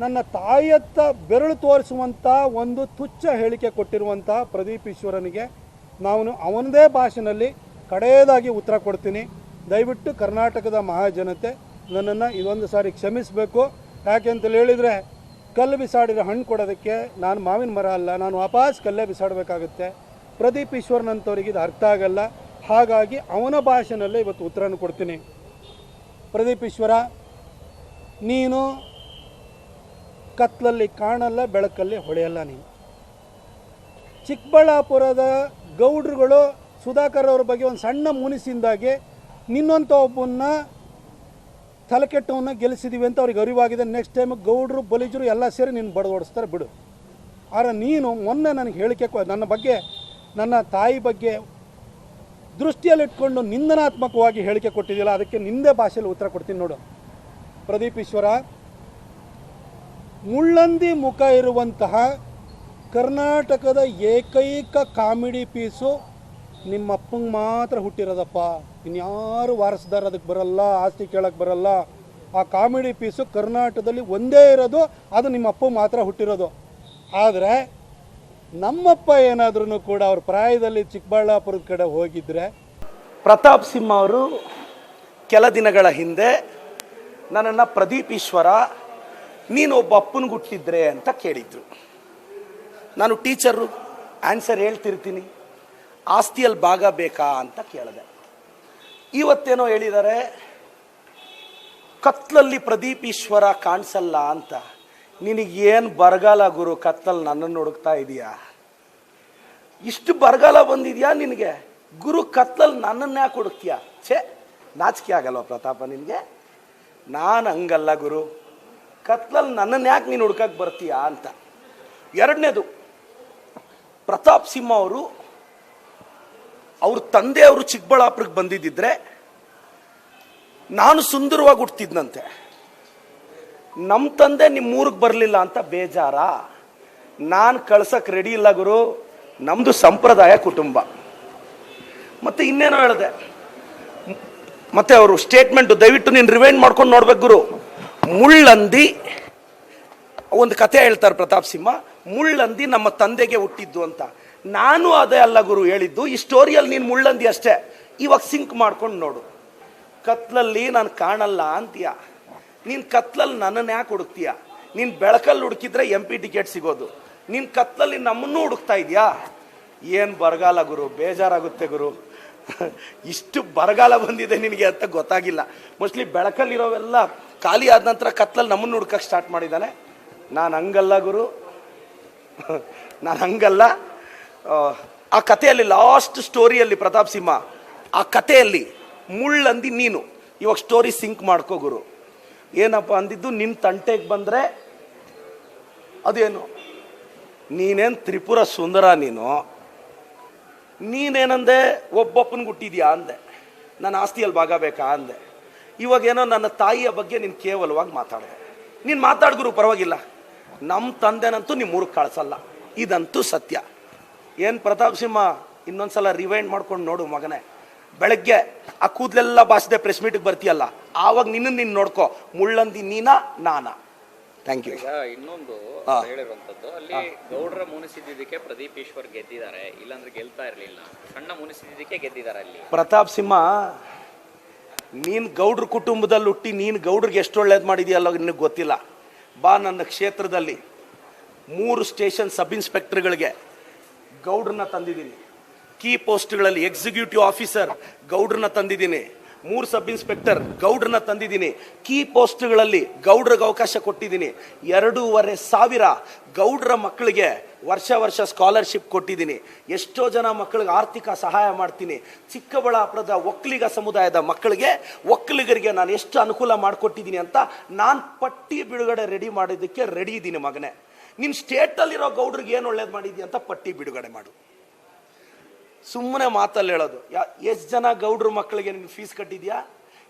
ನನ್ನ ತಾಯಿಯತ್ತ ಬೆರಳು ತೋರಿಸುವಂಥ ಒಂದು ತುಚ್ಛ ಹೇಳಿಕೆ ಕೊಟ್ಟಿರುವಂಥ ಪ್ರದೀಪ್ ಈಶ್ವರನಿಗೆ ನಾನು ಅವನದೇ ಭಾಷೆನಲ್ಲಿ ಕಡೆಯದಾಗಿ ಉತ್ತರ ಕೊಡ್ತೀನಿ. ದಯವಿಟ್ಟು ಕರ್ನಾಟಕದ ಮಹಾಜನತೆ ನನ್ನನ್ನು ಇದೊಂದು ಸಾರಿ ಕ್ಷಮಿಸಬೇಕು. ಯಾಕೆಂತೇಳಿ ಹೇಳಿದರೆ, ಕಲ್ಲು ಬಿಸಾಡಿದ ಹಣ್ಣು ಕೊಡೋದಕ್ಕೆ ನಾನು ಮಾವಿನ ಮರ ಅಲ್ಲ, ನಾನು ವಾಪಸ್ ಕಲ್ಲೇ ಬಿಸಾಡಬೇಕಾಗುತ್ತೆ. ಪ್ರದೀಪ್ ಈಶ್ವರನಂಥವ್ರಿಗೆ ಇದು ಅರ್ಥ ಆಗಲ್ಲ. ಹಾಗಾಗಿ ಅವನ ಭಾಷೆನಲ್ಲೇ ಇವತ್ತು ಉತ್ತರನ ಕೊಡ್ತೀನಿ. ಪ್ರದೀಪ್ ಈಶ್ವರ, ನೀನು ಕತ್ಲಲ್ಲಿ ಕಾಣಲ್ಲ, ಬೆಳಕಲ್ಲಿ ಹೊಳೆಯಲ್ಲ ನೀನು. ಚಿಕ್ಕಬಳ್ಳಾಪುರದ ಗೌಡ್ರುಗಳು ಸುಧಾಕರ್ ಅವ್ರ ಬಗ್ಗೆ ಒಂದು ಸಣ್ಣ ಮುನಿಸಿಂದಾಗಿ ನಿನ್ನಂಥ ಒಬ್ಬನ್ನ ತಲೆಕೆಟ್ಟವನ್ನು ಗೆಲ್ಲಿಸಿದ್ದೀವಿ ಅಂತ ಅವ್ರಿಗೆ ಅರಿವಾಗಿದೆ. ನೆಕ್ಸ್ಟ್ ಟೈಮ್ ಗೌಡ್ರು, ಬಲಿಜರು ಎಲ್ಲ ಸೇರಿ ನಿನ್ನ ಬಡದೋಡಿಸ್ತಾರೆ ಬಿಡು. ಆದರೆ ನೀನು ಮೊನ್ನೆ ನನಗೆ ಹೇಳಿಕೆ ನನ್ನ ಬಗ್ಗೆ, ನನ್ನ ತಾಯಿ ಬಗ್ಗೆ ದೃಷ್ಟಿಯಲ್ಲಿಟ್ಕೊಂಡು ನಿಂದನಾತ್ಮಕವಾಗಿ ಹೇಳಿಕೆ ಕೊಟ್ಟಿದ್ದಿಲ್ಲ ಅದಕ್ಕೆ ನಿಂದೇ ಭಾಷೆಯಲ್ಲಿ ಉತ್ತರ ಕೊಡ್ತೀನಿ ನೋಡು. ಪ್ರದೀಪ್ ಈಶ್ವರ ಮುಳ್ಳಂದಿ ಮುಖ ಇರುವಂತಹ ಕರ್ನಾಟಕದ ಏಕೈಕ ಕಾಮಿಡಿ ಪೀಸು ನಿಮ್ಮಪ್ಪಂಗೆ ಮಾತ್ರ ಹುಟ್ಟಿರೋದಪ್ಪ. ಇನ್ಯಾರು ವಾರಸ್ದಾರ ಅದಕ್ಕೆ ಬರಲ್ಲ, ಆಸ್ತಿ ಕೇಳಕ್ಕೆ ಬರಲ್ಲ. ಆ ಕಾಮಿಡಿ ಪೀಸು ಕರ್ನಾಟಕದಲ್ಲಿ ಒಂದೇ ಇರೋದು, ಅದು ನಿಮ್ಮ ಅಪ್ಪ ಮಾತ್ರ ಹುಟ್ಟಿರೋದು. ಆದರೆ ನಮ್ಮಪ್ಪ ಏನಾದ್ರೂ ಕೂಡ ಅವ್ರ ಪ್ರಾಯದಲ್ಲಿ ಚಿಕ್ಕಬಳ್ಳಾಪುರದ ಕಡೆ ಹೋಗಿದ್ರೆ ಪ್ರತಾಪ್ ಸಿಂಹ ಅವರು ಕೆಲ ದಿನಗಳ ಹಿಂದೆ ನನ್ನನ್ನು ಪ್ರದೀಪ್ ಈಶ್ವರ ನೀನು ಒಬ್ಬ ಅಪ್ಪನಿಗೆ ಹುಟ್ಟಿದ್ರೆ ಅಂತ ಕೇಳಿದ್ರು. ನಾನು ಟೀಚರು, ಆನ್ಸರ್ ಹೇಳ್ತಿರ್ತೀನಿ. ಆಸ್ತಿಯಲ್ಲಿ ಭಾಗ ಬೇಕಾ ಅಂತ ಕೇಳಿದೆ. ಇವತ್ತೇನೋ ಹೇಳಿದ್ದಾರೆ ಕತ್ಲಲ್ಲಿ ಪ್ರದೀಪ್ ಈಶ್ವರ ಕಾಣಿಸಲ್ಲ ಅಂತ. ನಿನಗೇನು ಬರಗಾಲ ಗುರು ಕತ್ತಲ್ಲಿ ನನ್ನನ್ನು ಹುಡುಕ್ತಾ ಇದೆಯಾ? ಇಷ್ಟು ಬರಗಾಲ ಬಂದಿದ್ಯಾ ನಿನಗೆ? ಗುರು ಕತ್ಲಲ್ಲಿ ನನ್ನನ್ನು ಯಾಕೆ ಹುಡುಕ್ತೀಯ? ಛೇ, ನಾಚಿಕೆ ಆಗಲ್ವ ಪ್ರತಾಪ ನಿನಗೆ? ನಾನು ಹಂಗಲ್ಲ ಗುರು. ಕತ್ಲಲ್ಲಿ ನನ್ನನ್ನು ಯಾಕೆ ನೀನು ಹುಡ್ಕಕ್ಕೆ ಬರ್ತೀಯಾ ಅಂತ. ಎರಡನೇದು, ಪ್ರತಾಪ್ ಸಿಂಹ ಅವರು ಅವ್ರ ತಂದೆಯವರು ಚಿಕ್ಕಬಳ್ಳಾಪುರಕ್ಕೆ ಬಂದಿದ್ದಿದ್ರೆ ನಾನು ಸುಂದರವಾಗಿ ಹುಟ್ಟಿದ್ನಂತೆ ನಮ್ಮ ತಂದೆ ನಿಮ್ಮ ಊರಿಗೆ ಬರಲಿಲ್ಲ ಅಂತ ಬೇಜಾರ. ನಾನು ಕಳ್ಸಕ್ಕೆ ರೆಡಿ ಇಲ್ಲ ಗುರು. ನಮ್ಮದು ಸಂಪ್ರದಾಯ ಕುಟುಂಬ. ಮತ್ತು ಇನ್ನೇನೋ ಹೇಳಿದೆ. ಮತ್ತೆ ಅವರು ಸ್ಟೇಟ್ಮೆಂಟ್ ದಯವಿಟ್ಟು ನೀನು ರಿವೈಂಡ್ ಮಾಡ್ಕೊಂಡು ನೋಡ್ಬೇಕು ಗುರು. ಮುಳ್ಳಂದಿ, ಒಂದು ಕಥೆ ಹೇಳ್ತಾರೆ ಪ್ರತಾಪ್ ಸಿಂಹ, ಮುಳ್ಳಂದಿ ನಮ್ಮ ತಂದೆಗೆ ಹುಟ್ಟಿದ್ದು ಅಂತ. ನಾನು ಅದೇ ಅಲ್ಲ ಗುರು ಹೇಳಿದ್ದು, ಈ ಸ್ಟೋರಿಯಲ್ಲಿ ನೀನು ಮುಳ್ಳಂದಿ ಅಷ್ಟೇ. ಇವಾಗ ಸಿಂಕ್ ಮಾಡ್ಕೊಂಡು ನೋಡು. ಕತ್ಲಲ್ಲಿ ನಾನು ಕಾಣಲ್ಲ ಅಂತೀಯ. ನೀನು ಕತ್ಲಲ್ಲಿ ನನ್ನನ್ನು ಯಾಕೆ ಹುಡುಕ್ತೀಯ? ನೀನು ಬೆಳಕಲ್ಲಿ ಹುಡುಕಿದ್ರೆ ಎಂ ಪಿ ಟಿಕೆಟ್ ಸಿಗೋದು. ನಿನ್ನ ಕತ್ಲಲ್ಲಿ ನಮ್ಮನ್ನು ಹುಡುಕ್ತಾ ಇದೆಯಾ? ಏನು ಬರಗಾಲ ಗುರು? ಬೇಜಾರಾಗುತ್ತೆ ಗುರು. ಇಷ್ಟು ಬರಗಾಲ ಬಂದಿದೆ ನಿನಗೆ ಅಂತ ಗೊತ್ತಾಗಿಲ್ಲ. ಮೋಸ್ಟ್ಲಿ ಬೆಳಕಲ್ಲಿರೋವೆಲ್ಲ ಖಾಲಿ ಆದ ನಂತರ ಕತ್ಲಲ್ಲಿ ನಮ್ಮನ್ನು ಹುಡ್ಕಕ್ಕೆ ಸ್ಟಾರ್ಟ್ ಮಾಡಿದ್ದಾನೆ. ನಾನು ಹಂಗಲ್ಲ ಗುರು. ನಾನು ಹಂಗಲ್ಲ. ಆ, ಕಥೆಯಲ್ಲಿ ಲಾಸ್ಟ್ ಸ್ಟೋರಿಯಲ್ಲಿ ಪ್ರತಾಪ್ ಸಿಂಹ ಆ ಕಥೆಯಲ್ಲಿ ಮುಳ್ಳಂದಿ ನೀನು. ಇವಾಗ ಸ್ಟೋರಿ ಸಿಂಕ್ ಮಾಡ್ಕೋ ಗುರು. ಏನಪ್ಪ ಅಂದಿದ್ದು ನಿನ್ನ ತಂಟೆಗೆ ಬಂದರೆ ಅದೇನು? ನೀನೇನು ತ್ರಿಪುರ ಸುಂದರ ನೀನು? ನೀನೇನಂದೆ ಒಬ್ಬೊಪ್ಪನಿಗೆ ಹುಟ್ಟಿದ್ಯಾ ಅಂದೆ. ನನ್ನ ಆಸ್ತಿಯಲ್ಲಿ ಭಾಗ ಬೇಕಾ ಅಂದೆ. ಇವಾಗೇನೋ ನನ್ನ ತಾಯಿಯ ಬಗ್ಗೆ ನೀನು ಕೇವಲವಾಗಿ ಮಾತಾಡಿದೆ ನೀನು ಮಾತಾಡ್ಗುರು ಪರವಾಗಿಲ್ಲ. ನಮ್ಮ ತಂದೆನಂತೂ ನಿಮ್ಮ ಊರಿಗೆ ಕಳ್ಸಲ್ಲ. ಇದಂತೂ ಸತ್ಯ. ಏನು ಪ್ರತಾಪ್ ಸಿಂಹ ಇನ್ನೊಂದ್ಸಲ ರಿವೈಂಡ್ ಮಾಡ್ಕೊಂಡು ನೋಡು ಮಗನೇ. ಬೆಳಗ್ಗೆ ಆ ಕೂದಲೆಲ್ಲ ಬಾಸದೆ ಪ್ರೆಸ್ ಮೀಟಿಗೆ ಬರ್ತೀಯಲ್ಲ ಆವಾಗ ನಿನ್ನ ನೀನು ನೋಡ್ಕೋ. ಮುಳ್ಳಂದಿ ನೀನಾ ನಾನಾ. ಥ್ಯಾಂಕ್ ಯು ಈಗ ಇನ್ನೊಂದು. ಹೇಳಿರುವಂತದ್ದು ಅಲ್ಲಿ ಗೌಡ್ರ ಮುನಿಸಿದ್ದಕ್ಕೆ ಪ್ರದೀಪ್ ಈಶ್ವರ್ ಗೆದ್ದಿದ್ದಾರೆ ಇಲ್ಲಾಂದ್ರೆ ಗೆಲ್ತಾ ಇರಲಿಲ್ಲ. ಸಣ್ಣ ಮುನಿಸಿದ್ದಕ್ಕೆ ಗೆದ್ದಿದ್ದಾರೆ ಅಲ್ಲಿ. ಪ್ರತಾಪ್ ಸಿಂಹ ನೀನು ಗೌಡ್ರ ಕುಟುಂಬದಲ್ಲಿ ಹುಟ್ಟಿ ನೀನು ಗೌಡ್ರಿಗೆ ಎಷ್ಟು ಒಳ್ಳೇದು ಮಾಡಿದೆಯಲ್ಲ ನಿನಗೆ ಗೊತ್ತಿಲ್ಲ. ಬಾ ನನ್ನ ಕ್ಷೇತ್ರದಲ್ಲಿ. ಮೂರು ಸ್ಟೇಷನ್ ಸಬ್ ಇನ್ಸ್ಪೆಕ್ಟರ್ಗಳಿಗೆ ಗೌಡ್ರನ್ನ ತಂದಿದ್ದೀನಿ. ಕೀ ಪೋಸ್ಟ್ಗಳಲ್ಲಿ ಎಕ್ಸಿಕ್ಯೂಟಿವ್ ಆಫೀಸರ್ ಗೌಡ್ರನ್ನ ತಂದಿದ್ದೀನಿ. ಮೂರು ಸಬ್ ಇನ್ಸ್ಪೆಕ್ಟರ್ ಗೌಡ್ರನ್ನ ತಂದಿದ್ದೀನಿ. ಕೀ ಪೋಸ್ಟ್ಗಳಲ್ಲಿ ಗೌಡ್ರಿಗೆ ಅವಕಾಶ ಕೊಟ್ಟಿದ್ದೀನಿ. ಎರಡೂವರೆ ಸಾವಿರ ಗೌಡ್ರ ಮಕ್ಕಳಿಗೆ ವರ್ಷ ವರ್ಷ ಸ್ಕಾಲರ್ಶಿಪ್ ಕೊಟ್ಟಿದ್ದೀನಿ. ಎಷ್ಟೋ ಜನ ಮಕ್ಕಳಿಗೆ ಆರ್ಥಿಕ ಸಹಾಯ ಮಾಡ್ತೀನಿ. ಚಿಕ್ಕಬಳ್ಳಾಪುರದ ಒಕ್ಕಲಿಗ ಸಮುದಾಯದ ಮಕ್ಕಳಿಗೆ ಒಕ್ಕಲಿಗರಿಗೆ ನಾನು ಎಷ್ಟು ಅನುಕೂಲ ಮಾಡಿಕೊಟ್ಟಿದ್ದೀನಿ ಅಂತ ನಾನು ಪಟ್ಟಿ ಬಿಡುಗಡೆ ರೆಡಿ ಮಾಡೋದಕ್ಕೆ ರೆಡಿ ಇದ್ದೀನಿ ಮಗನೇ. ನಿನ್ನ ಸ್ಟೇಟಲ್ಲಿರೋ ಗೌಡ್ರಿಗೆ ಏನು ಒಳ್ಳೇದು ಮಾಡಿದ್ದೀನಿ ಅಂತ ಪಟ್ಟಿ ಬಿಡುಗಡೆ ಮಾಡು. ಸುಮ್ಮನೆ ಮಾತಲ್ಲಿ ಹೇಳೋದು. ಎಷ್ಟು ಜನ ಗೌಡ್ರ ಮಕ್ಕಳಿಗೆ ನೀನು ಫೀಸ್ ಕಟ್ಟಿದ್ಯಾ?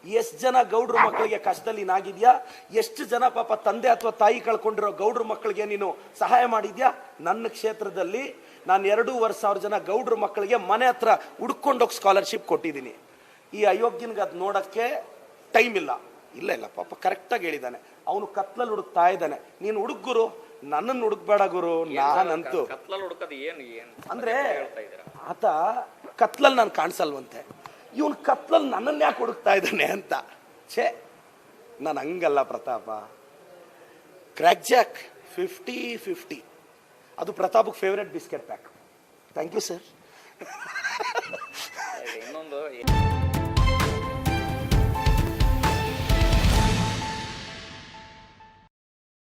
ಎಷ್ಟು ಜನ ಗೌಡ್ರ ಮಕ್ಕಳಿಗೆ ಕಷ್ಟದಲ್ಲಿ ನಾಗಿದ್ಯಾ? ಎಷ್ಟು ಜನ ಪಾಪ ತಂದೆ ಅಥವಾ ತಾಯಿ ಕಳ್ಕೊಂಡಿರೋ ಗೌಡ್ರ ಮಕ್ಕಳಿಗೆ ನೀನು ಸಹಾಯ ಮಾಡಿದ್ಯಾ? ನನ್ನ ಕ್ಷೇತ್ರದಲ್ಲಿ ನಾನು ಎರಡೂವರೆ ಸಾವಿರ ಜನ ಗೌಡ್ರ ಮಕ್ಕಳಿಗೆ ಮನೆ ಹತ್ರ ಹುಡ್ಕೊಂಡೋಗಿ ಸ್ಕಾಲರ್ಶಿಪ್ ಕೊಟ್ಟಿದ್ದೀನಿ. ಈ ಅಯೋಗ್ಯನಿಗೆ ಅದು ನೋಡೋಕ್ಕೆ ಟೈಮ್ ಇಲ್ಲ. ಇಲ್ಲ ಇಲ್ಲ, ಪಾಪ ಕರೆಕ್ಟಾಗಿ ಹೇಳಿದ್ದಾನೆ. ಅವನು ಕತ್ಲಲ್ಲಿ ಹುಡುಕ್ತಾ ಇದ್ದಾನೆ. ನೀನು ಹುಡುಕ್ ಗುರು ನನ್ನನ್ನು ಹುಡುಕ್ಬೇಡ ಗುರು ನಾನಂತೂ. ಕತ್ಲಲ್ಲಿ ಹುಡುಕದು ಏನು ಏನು ಅಂದ್ರೆ ಹೇಳ್ತಾ ಇದ್ದೀರಾ? ಆತ ಕತ್ಲಲ್ಲಿ ನಾನು ಕಾಣಿಸಲ್ವಂತೆ. ಇವನು ಕತ್ಲಲ್ಲಿ ನನ್ನನ್ನು ಯಾಕೆ ಹುಡುಕ್ತಾ ಇದ್ದಾನೆ ಅಂತ. ಛೇ ನಾನು ಹಂಗಲ್ಲ Pratap. Krack Jack fifty fifty ಅದು ಪ್ರತಾಪಕ್ಕೆ favourite biscuit pack thank you sir ಇನ್ನೊಂದು